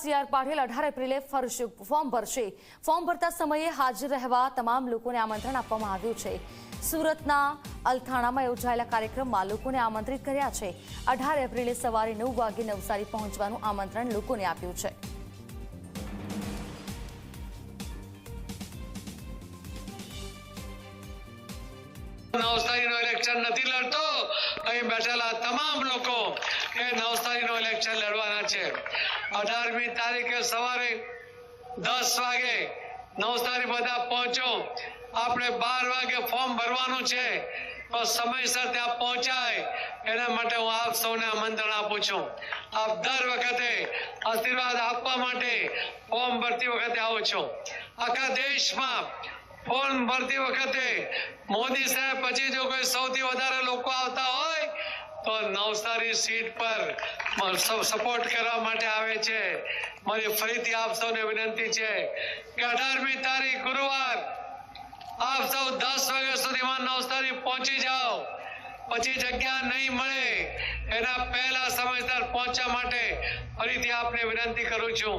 C R Patil અઢાર એપ્રિલે ફરશે ફોર્મ ભરશે. ફોર્મ ભરતા સમયે હાજર રહેવા તમામ લોકોને આમંત્રણ આપવામાં આવ્યું છે. સુરતના અલથાણામાં યોજાયેલા કાર્યક્રમમાં લોકોને આમંત્રિત કર્યા છે. અઢાર એપ્રિલે સવારે નવ વાગે નવસારી પહોંચવાનું આમંત્રણ લોકોને આપ્યું છે. નવસારીનો ઇલેક્શન નથી લડતો. અહીં બેઠેલા તમામ લોકો એ નવસારીનો ઇલેક્શન લડવાના છે. અઢારમી તારીખે સવારે દસ વાગે નવસારી બધા પહોંચો. આપણે બાર વાગે ફોર્મ ભરવાનું છે. તો સમયસર ત્યાં પહોંચાય. એના માટે હું આપ સૌને આમંત્રણ આપું છું. આપ દર વખતે આશીર્વાદ આપવા માટે ફોર્મ ભરતી વખતે આવો છો. આખા દેશમાં ફોર્મ ભરતી વખતે મોદી સાહેબ પછી જો કોઈ સૌથી વધારે લોકો આવતા હોય નવસારી સીટ પર સપોર્ટ કરવા માટે આવે છે. મારી ફરીથી આપ સૌને વિનંતી છે કે અઢારમી તારીખ ગુરુવાર આપ સૌ દસ વાગ્યા સુધીમાં નવસારી પહોંચી જાઓ. પછી જગ્યા નહીં મળે એના પહેલા સમયસર પહોંચવા માટે ફરીથી આપને વિનંતી કરું છું.